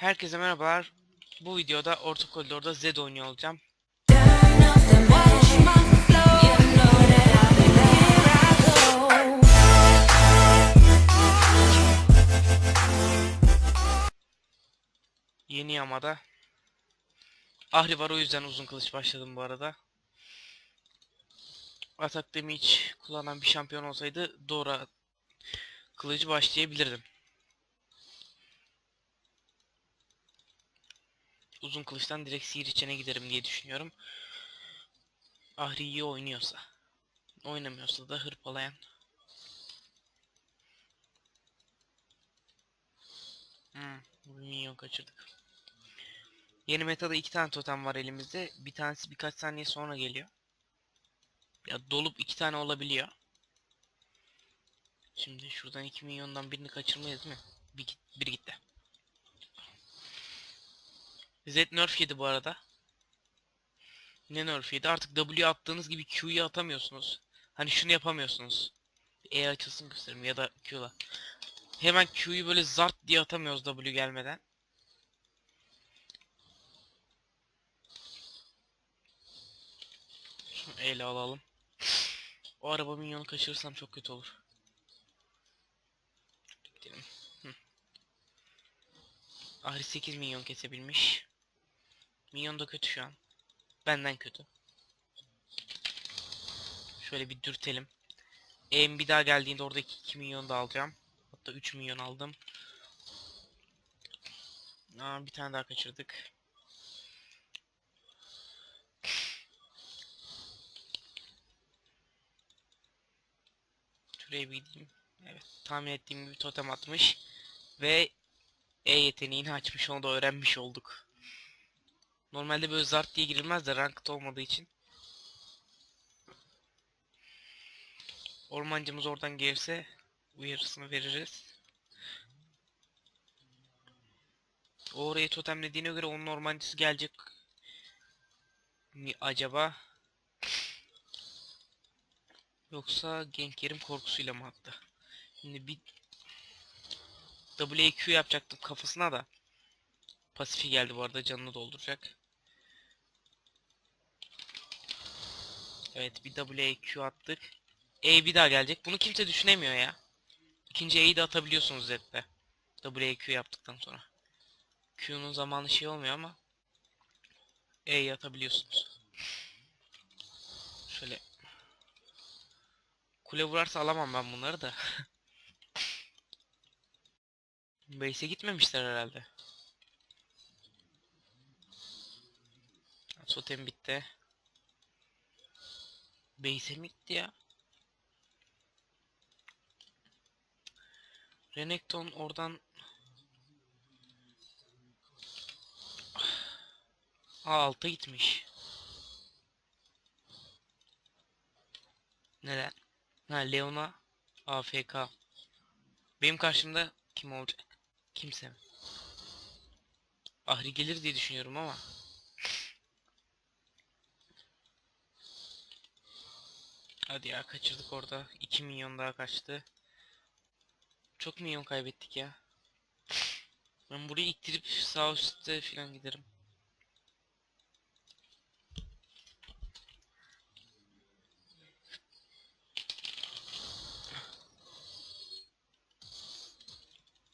Herkese merhabalar. Bu videoda orta koridorda Zed oynuyor olacağım. Yeni yamada. Ahri var o yüzden uzun kılıç başladım bu arada. Atak damage kullanan bir şampiyon olsaydı Dora kılıcı başlayabilirdim. Uzun kılıçtan direkt sihir içine giderim diye düşünüyorum. Ahri iyi oynuyorsa. Oynamıyorsa da hırpalayan. Hmm, bir minyon kaçırdık. Yeni metada iki tane totem var elimizde. Bir tanesi birkaç saniye sonra geliyor. Ya dolup iki tane olabiliyor. Şimdi şuradan 2 milyondan birini kaçırmayız mi? Bir, biri gitti. Z nerf yedi bu arada. Ne nerf yedi? Artık W attığınız gibi Q'yu atamıyorsunuz. Hani şunu yapamıyorsunuz. E açılsın göstereyim ya da Q'la. Hemen Q'yu böyle zart diye atamıyoruz W gelmeden. Şunu ele alalım. O araba minyonu kaçırırsam çok kötü olur. Gidelim. Ahri 8 milyon kesebilmiş. Milyon da kötü şu an. Benden kötü. Şöyle bir dürtelim. Em bir daha geldiğinde oradaki 2 milyon da alacağım. Hatta 3 milyon aldım. Aa, bir tane daha kaçırdık. Şuraya bir gideyim. Evet tahmin ettiğim gibi totem atmış. Ve E yeteneğini açmış onu da öğrenmiş olduk. Normalde böyle zart diye girilmez de ranked olmadığı için. Ormancımız oradan gelirse uyarısını veririz. O oraya totemlediğine göre onun ormancısı gelecek mi acaba? Yoksa gank yerim korkusuyla mı attı? Şimdi bir WQ yapacaktım kafasına da. Pasifi geldi bu arada canını dolduracak. Evet bir WQ attık. E bir daha gelecek. Bunu kimse düşünemiyor ya. İkinci E'yi de atabiliyorsunuz Z'de. WQ yaptıktan sonra. Q'nun zamanı şey olmuyor ama E'yi atabiliyorsunuz. Şöyle Kule vurarsa alamam ben bunları da. Base'e gitmemişler herhalde. Totem bitti. Base'e mi gitti ya? Renekton oradan Aa alta gitmiş. Neden? Ha Leona AFK. Benim karşımda kim olacak? Kimse mi? Ahri gelir diye düşünüyorum ama. Hadi ya kaçırdık orada. 2 milyon daha kaçtı. Çok milyon kaybettik ya. Ben burayı iktirip sağ üstte falan giderim.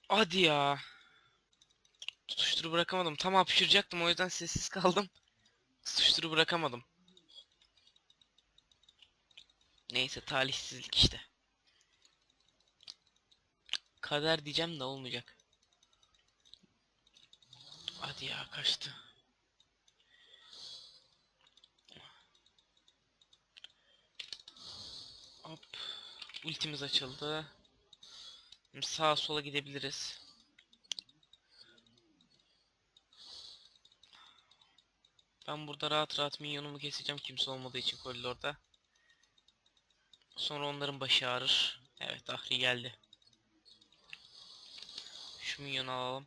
Hadi ya. Tutuşturu bırakamadım. Tam hapşıracaktım o yüzden sessiz kaldım. Tutuşturu bırakamadım. Neyse talihsizlik işte. Kader diyeceğim de olmayacak. Hadi ya kaçtı. Hop. Ultimiz açıldı. Şimdi sağa sola gidebiliriz. Ben burada rahat rahat minyonumu keseceğim kimse olmadığı için koridorda. Sonra onların başı ağrır. Evet Ahri geldi. Şu minyonu alalım.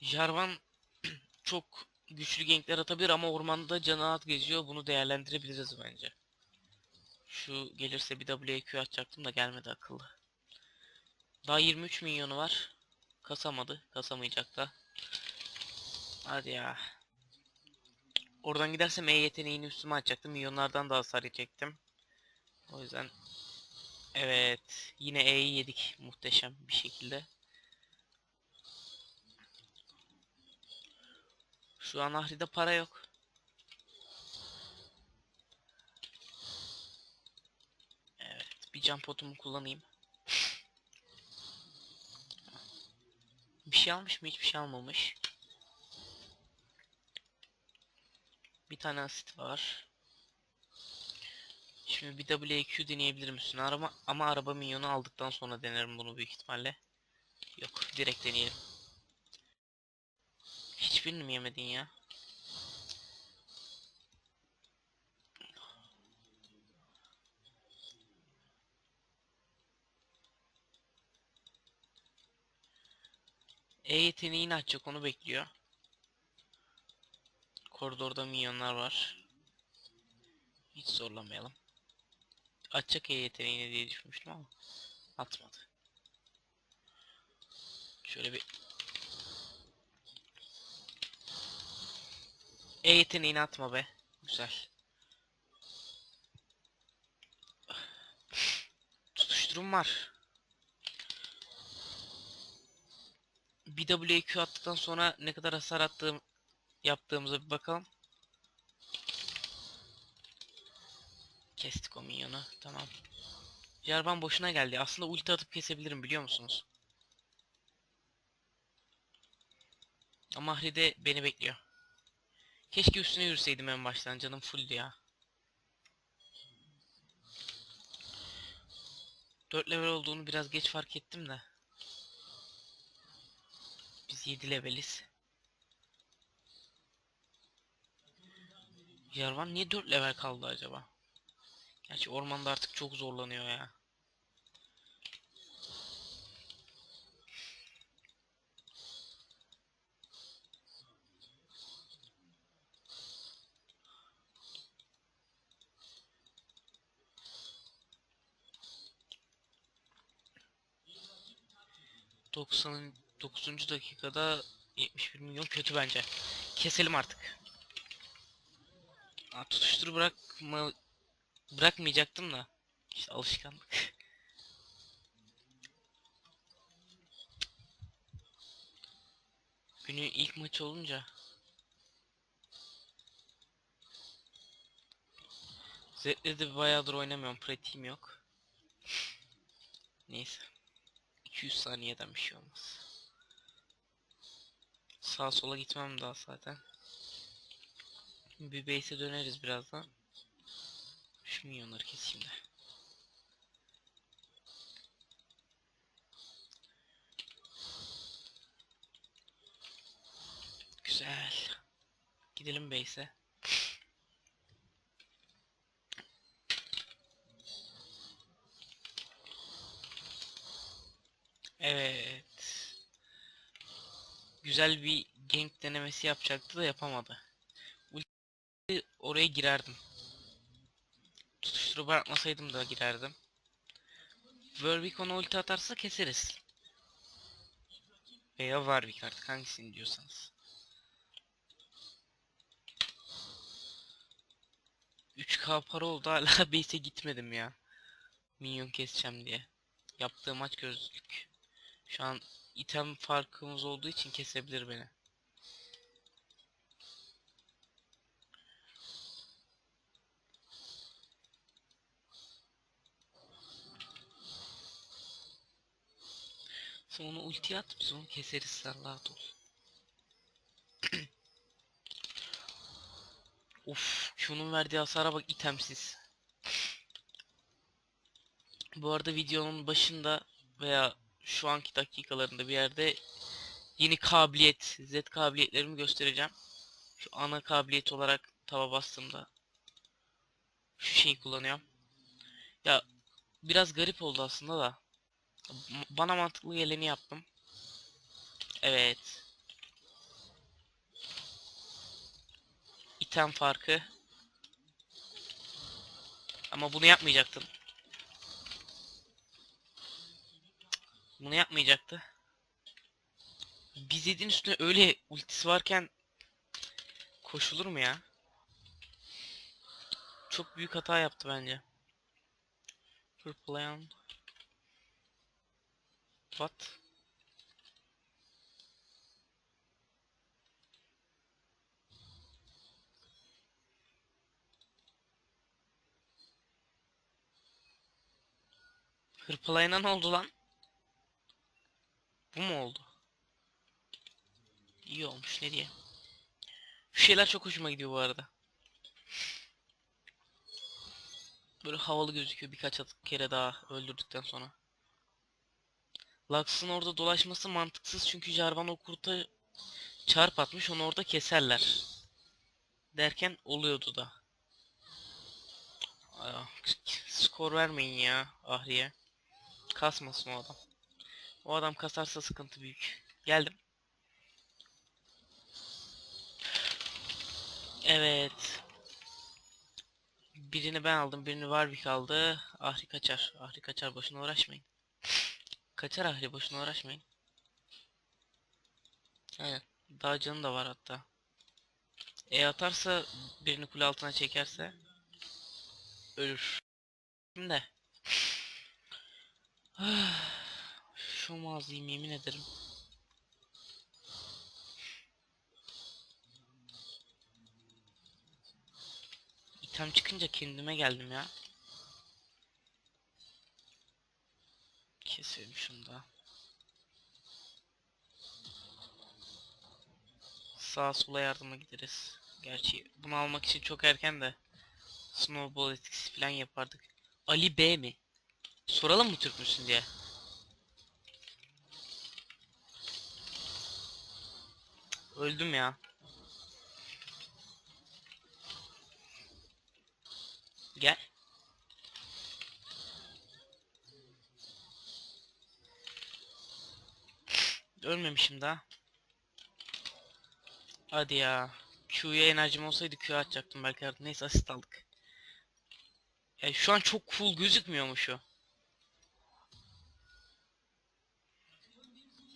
Jarvan çok güçlü gankler atabilir ama ormanda canı geziyor. Bunu değerlendirebiliriz bence. Şu gelirse bir WQ atacaktım da gelmedi akıllı. Daha 23 milyonu var. Kasamadı. Kasamayacak da. Hadi ya. Oradan gidersem E yeteneğini üstüme açacaktım. Milyonlardan da hasar yiyecektim. O yüzden Evet. Yine E'yi yedik muhteşem bir şekilde. Şu an Ahri'de para yok. Evet. Bir can potumu kullanayım. Bir şey almış mı? Hiçbir şey almamış. Bir tane asit var. Şimdi bir WQ deneyebilirim üstüne arama ama araba minyonu aldıktan sonra denerim bunu büyük ihtimalle. Yok direkt deneyelim. Hiçbirini mi yemedin ya? E yeteneğini açacak onu bekliyor. Koridorda minyonlar var. Hiç zorlamayalım. Açacak E yeteneğini diye düşünmüştüm ama atmadı. Şöyle bir E yeteneğini atma be. Güzel. Tutuşturum var. Bir WQ attıktan sonra ne kadar hasar attığım yaptığımıza bir bakalım. Kestik o minyonu. Tamam. Jarvan boşuna geldi. Aslında ulti atıp kesebilirim biliyor musunuz? Ama de beni bekliyor. Keşke üstüne yürüseydim en baştan. Canım full ya. 4 level olduğunu biraz geç fark ettim de. Biz 7 leveliz. Jarvan niye 4 level kaldı acaba? Gerçi ormanda artık çok zorlanıyor ya. Doksan dokuzuncu dakikada 71 milyon kötü bence. Keselim artık. Aa, tutuştur bırakma bırakmayacaktım da. İşte alışkanlık. Günün ilk maçı olunca Zed'le de bayağıdır oynamıyorum. Pratiğim yok. Neyse. 200 saniyeden bir şey olmaz. Sağa sola gitmem daha zaten. Bir base'e döneriz birazdan. Şu minyonları keseyim de. Güzel. Gidelim base'e. Evet. Güzel bir gank denemesi yapacaktı da yapamadı. Oraya girerdim. Tutuşturup bırakmasaydım da girerdim. Warwick ona ulti atarsa keseriz. Veya Warwick artık hangisini diyorsanız. 3k para oldu hala base'e gitmedim ya. Minyon keseceğim diye. Yaptığım maç gözlük. Şu an item farkımız olduğu için kesebilir beni. Sen onu ulti at biz onu keseriz rahat ol. of şunun verdiği hasara bak itemsiz. Bu arada videonun başında veya şu anki dakikalarında bir yerde yeni kabiliyet, Z kabiliyetlerimi göstereceğim. Şu ana kabiliyet olarak tava bastığımda şu şeyi kullanıyorum. Ya biraz garip oldu aslında da. Bana mantıklı geleni yaptım. Evet. İtem farkı. Ama bunu yapmayacaktım. Bunu yapmayacaktı. bir Zed'in üstüne öyle ultisi varken koşulur mu ya? Çok büyük hata yaptı bence. Purple Ion. What? Hırpalayana ne oldu lan? Bu mu oldu? İyi olmuş ne diye. Şu şeyler çok hoşuma gidiyor bu arada. Böyle havalı gözüküyor birkaç kere daha öldürdükten sonra. Lux'ın orada dolaşması mantıksız çünkü Jarvan o kurta çarp atmış onu orada keserler. Derken oluyordu da. Aa, skor vermeyin ya Ahri'ye. Kasmasın o adam. O adam kasarsa sıkıntı büyük. Geldim. Evet. Birini ben aldım, birini Warwick aldı. Ahri kaçar. Ahri kaçar, boşuna uğraşmayın. Kaçar Ahri, boşuna uğraşmayın. Aynen. Daha canı da var hatta. E atarsa birini kule altına çekerse ölür. Şimdi şu mağazayım yemin ederim. İtem çıkınca kendime geldim ya. Keselim şunu da. Sağa sola yardıma gideriz. Gerçi bunu almak için çok erken de Snowball etkisi falan yapardık. Ali B mi? Soralım mı Türk müsün diye. Öldüm ya. Gel. Ölmemişim daha. Hadi ya. Q'ya enerjim olsaydı Q atacaktım belki. artık. Neyse asist aldık. Ya şu an çok cool gözükmüyor mu şu?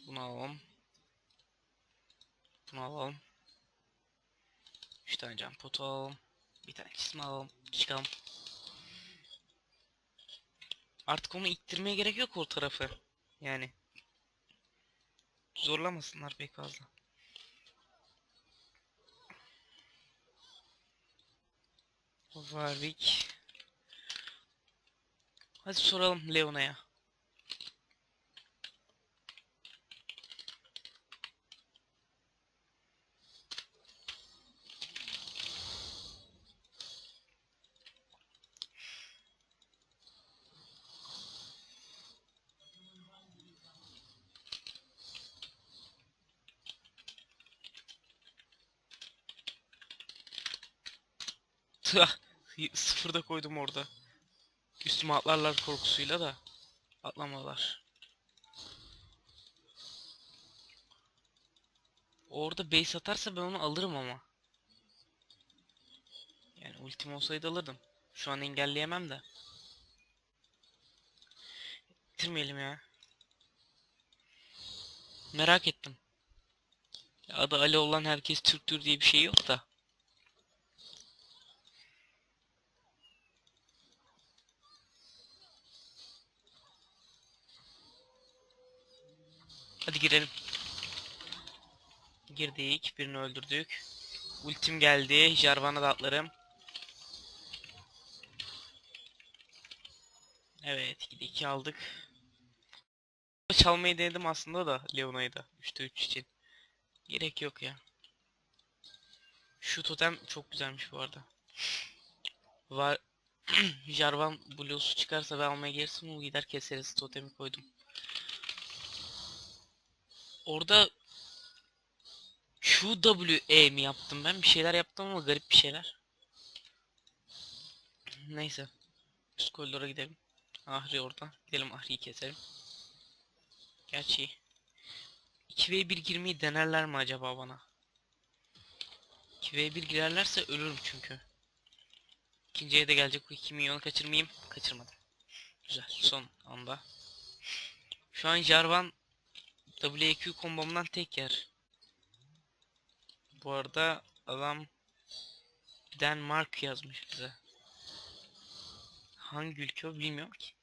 Bunu alalım. Bunu alalım. 3 tane cam potu alalım. Bir tane çizme alalım. Çıkalım. Artık onu ittirmeye gerek yok o tarafı. Yani. Zorlamasınlar pek fazla. Warwick. Hadi soralım Leona'ya. Sıfırda koydum orada. Üstüme atlarlar korkusuyla da atlamalar. Orada base atarsa ben onu alırım ama. Yani ultim olsaydı alırdım. Şu an engelleyemem de. Bitirmeyelim ya. Merak ettim. Adı Ali olan herkes Türktür diye bir şey yok da. Hadi girelim. Girdik. Birini öldürdük. Ultim geldi. Jarvan'a da atlarım. Evet. 2 aldık. Çalmayı denedim aslında da Leona'yı da. 3'te 3 için. Gerek yok ya. Şu totem çok güzelmiş bu arada. Var. Jarvan Blues'u çıkarsa ben almaya gelirsin o gider keseriz totemi koydum. Orada QWE mi yaptım ben? Bir şeyler yaptım ama garip bir şeyler. Neyse. Üst koridora gidelim. Ahri orada. Gidelim Ahri'yi keselim. Gerçi 2v1 girmeyi denerler mi acaba bana? 2v1 girerlerse ölürüm çünkü. İkinciye de gelecek bu 2 milyonu kaçırmayayım. Kaçırmadım. Güzel. Son anda. Şu an Jarvan WQ kombomdan tek yer. Bu arada adam Denmark yazmış bize. Hangi ülke o bilmiyorum ki.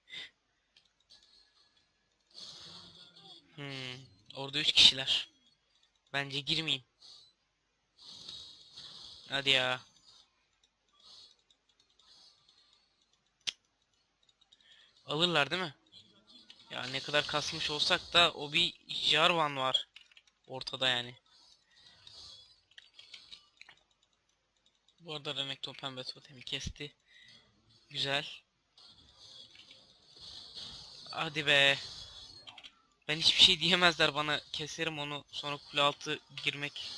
Hmm, orada 3 kişiler. Bence girmeyeyim. Hadi ya. Alırlar değil mi? Ya ne kadar kasmış olsak da o bir Jarvan var ortada yani. Bu arada Renekton pembe totemi kesti. Güzel. Hadi be. Ben hiçbir şey diyemezler bana keserim onu sonra kule altı girmek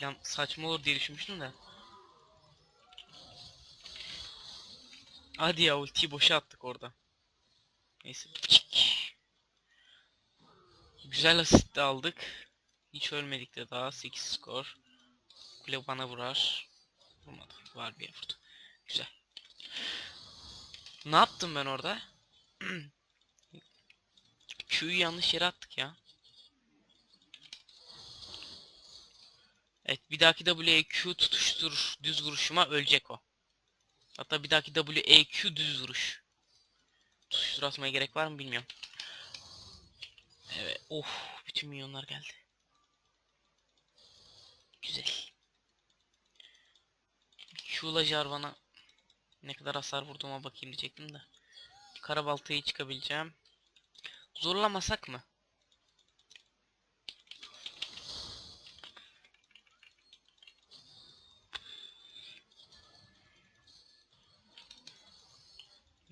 falan saçma olur diye düşünmüştüm de. Hadi ya ultiyi boşa attık orada. Neyse. Güzel asist de aldık. Hiç ölmedik de daha 8 skor. Kule bana vurar. Vurmadı. Var bir vurdu. Güzel. Ne yaptım ben orada? Q'yu yanlış yere attık ya. Evet bir dahaki WQ tutuştur düz vuruşuma ölecek o. Hatta bir dahaki WEQ düz vuruş. Tutuştur atmaya gerek var mı bilmiyorum. Evet. Of bütün milyonlar geldi. Güzel. Q'la Jarvan'a ne kadar hasar vurduğuma bakayım diyecektim de. Karabaltayı çıkabileceğim. Zorlamasak mı?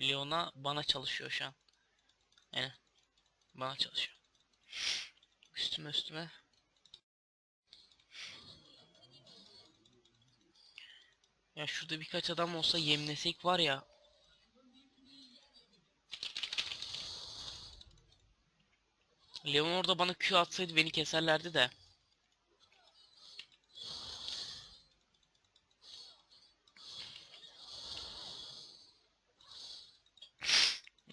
Leona bana çalışıyor şu an. Yani bana çalışıyor. Üstüme üstüme. Ya şurada birkaç adam olsa yemlesek var ya. Leon orada bana Q atsaydı beni keserlerdi de.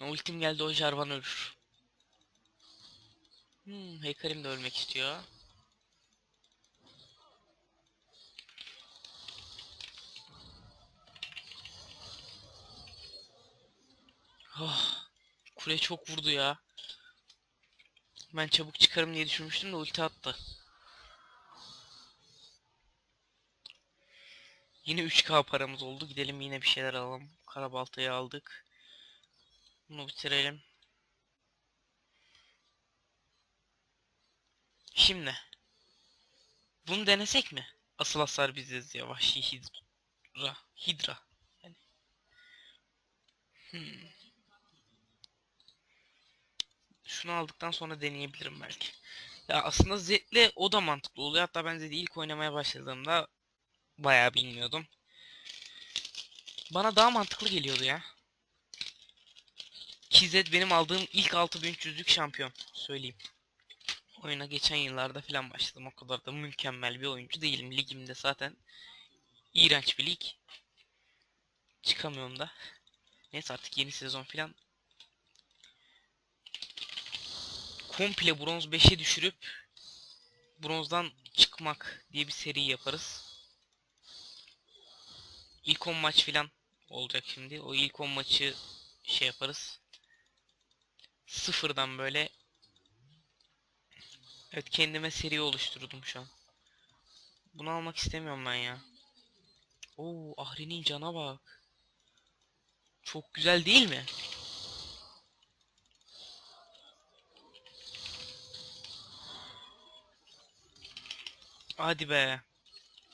Ultim geldi o Jarvan ölür. Hmm, Hekarim de ölmek istiyor. Oh, kule çok vurdu ya. Ben çabuk çıkarım diye düşünmüştüm de ulti attı. Yine 3k paramız oldu. Gidelim yine bir şeyler alalım. Karabaltayı aldık. Bunu bitirelim. Şimdi. Bunu denesek mi? Asıl hasar biziz ya. Vahşi hidra. Hidra. Yani. Hmm. Şunu aldıktan sonra deneyebilirim belki. Ya aslında Zed'le o da mantıklı oluyor. Hatta ben Zed'i ilk oynamaya başladığımda bayağı bilmiyordum. Bana daha mantıklı geliyordu ya. Ki Zed benim aldığım ilk 6300'lük şampiyon. Söyleyeyim. Oyuna geçen yıllarda falan başladım. O kadar da mükemmel bir oyuncu değilim. Ligimde zaten iğrenç bir lig. Çıkamıyorum da. Neyse artık yeni sezon falan komple bronz 5'e düşürüp bronzdan çıkmak diye bir seri yaparız. İlk 10 maç filan olacak şimdi. O ilk 10 maçı şey yaparız. Sıfırdan böyle Evet kendime seri oluşturdum şu an. Bunu almak istemiyorum ben ya. Oo Ahri'nin cana bak. Çok güzel değil mi? Hadi be.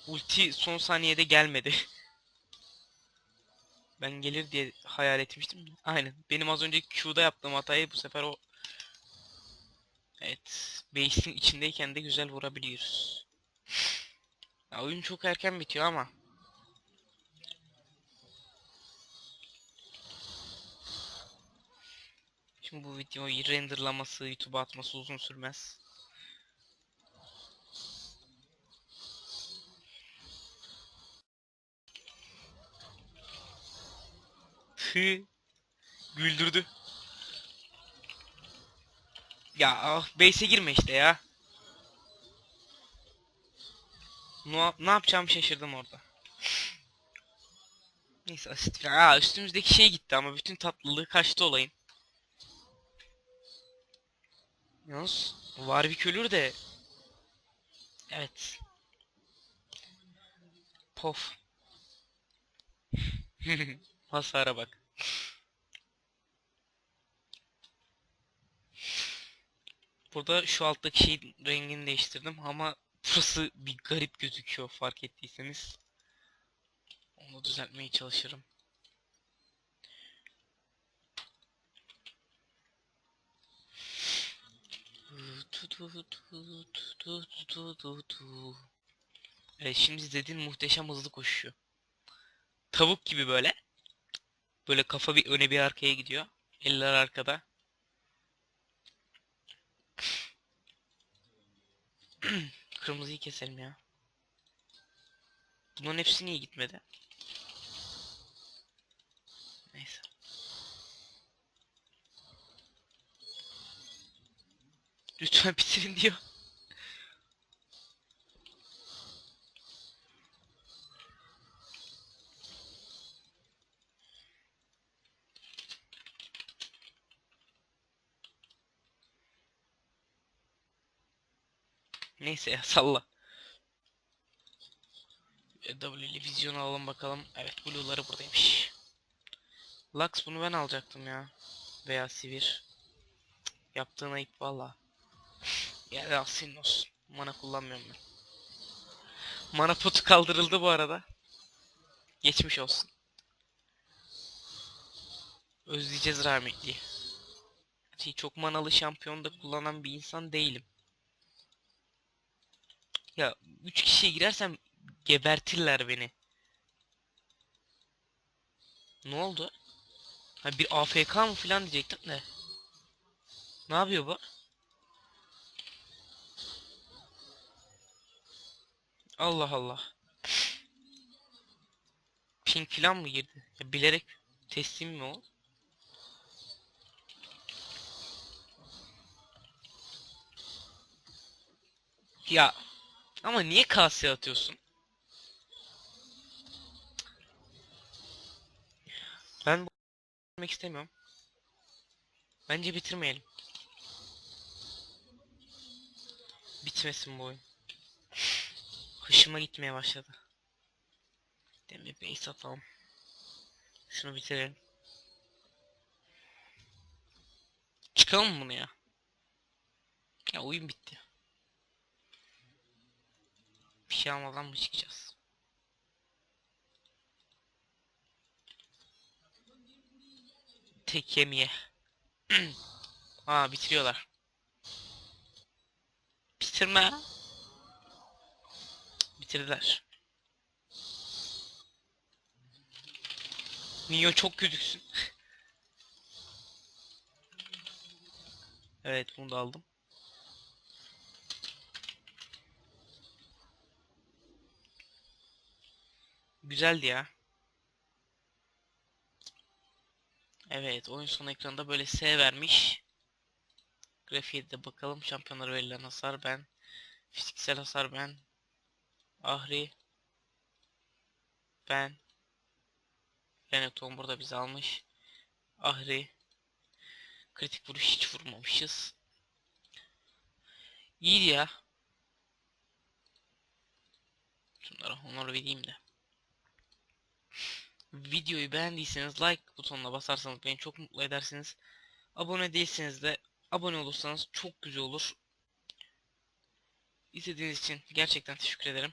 Ulti son saniyede gelmedi. ben gelir diye hayal etmiştim. Aynen. Benim az önceki Q'da yaptığım hatayı bu sefer o Evet. Base'in içindeyken de güzel vurabiliyoruz. Ya, oyun çok erken bitiyor ama. Şimdi bu videoyu renderlaması, YouTube'a atması uzun sürmez. Hı. Güldürdü. Ya ah, base'e girme işte ya. Ne, ne yapacağımı şaşırdım orada. Neyse asit falan. Aa üstümüzdeki şey gitti ama bütün tatlılığı kaçtı olayın. Yalnız Warwick ölür de. Evet. Pof. Hasara bak. Burada şu alttaki şeyin rengini değiştirdim ama burası bir garip gözüküyor fark ettiyseniz. Onu düzeltmeye çalışırım. Evet şimdi izlediğin muhteşem hızlı koşuyor. Tavuk gibi böyle. Böyle kafa bir öne bir arkaya gidiyor. Eller arkada. Kırmızıyı keselim ya. Bunların hepsi niye gitmedi? Neyse. Lütfen bitirin diyor. Neyse ya salla. E, W ile alalım bakalım. Evet blue'ları buradaymış. Lux bunu ben alacaktım ya. Veya Sivir. Yaptığın ayıp valla. Ya da senin olsun. Mana kullanmıyorum ben. Mana potu kaldırıldı bu arada. Geçmiş olsun. Özleyeceğiz rahmetli. Şey, çok manalı şampiyonda kullanan bir insan değilim. Ya 3 kişiye girersem gebertirler beni. Ne oldu? Ha bir AFK mı falan diyecektim de. Ne yapıyor bu? Allah Allah. Ping falan mı girdi? Ya bilerek teslim mi o? Ya ama niye kaseye atıyorsun? Ben bu bitirmek istemiyorum. Bence bitirmeyelim. Bitmesin bu oyun. Hoşuma gitmeye başladı. Demir base atalım. Şunu bitirelim. Çıkalım mı bunu ya? Ya oyun bitti. Bir şey almadan mı çıkacağız? Tek yemiye. Aa bitiriyorlar. Bitirme. Bitirdiler. Mio çok kötüsün. evet bunu da aldım. Güzeldi ya. Evet oyun son ekranında böyle S vermiş. Grafiğe de bakalım. Şampiyonlara verilen hasar ben. Fiziksel hasar ben. Ahri. Ben. Renekton burada bizi almış. Ahri. Kritik vuruş hiç vurmamışız. İyiydi ya. Şunlara onları vereyim de. Videoyu beğendiyseniz like butonuna basarsanız beni çok mutlu edersiniz. Abone değilseniz de abone olursanız çok güzel olur. İzlediğiniz için gerçekten teşekkür ederim.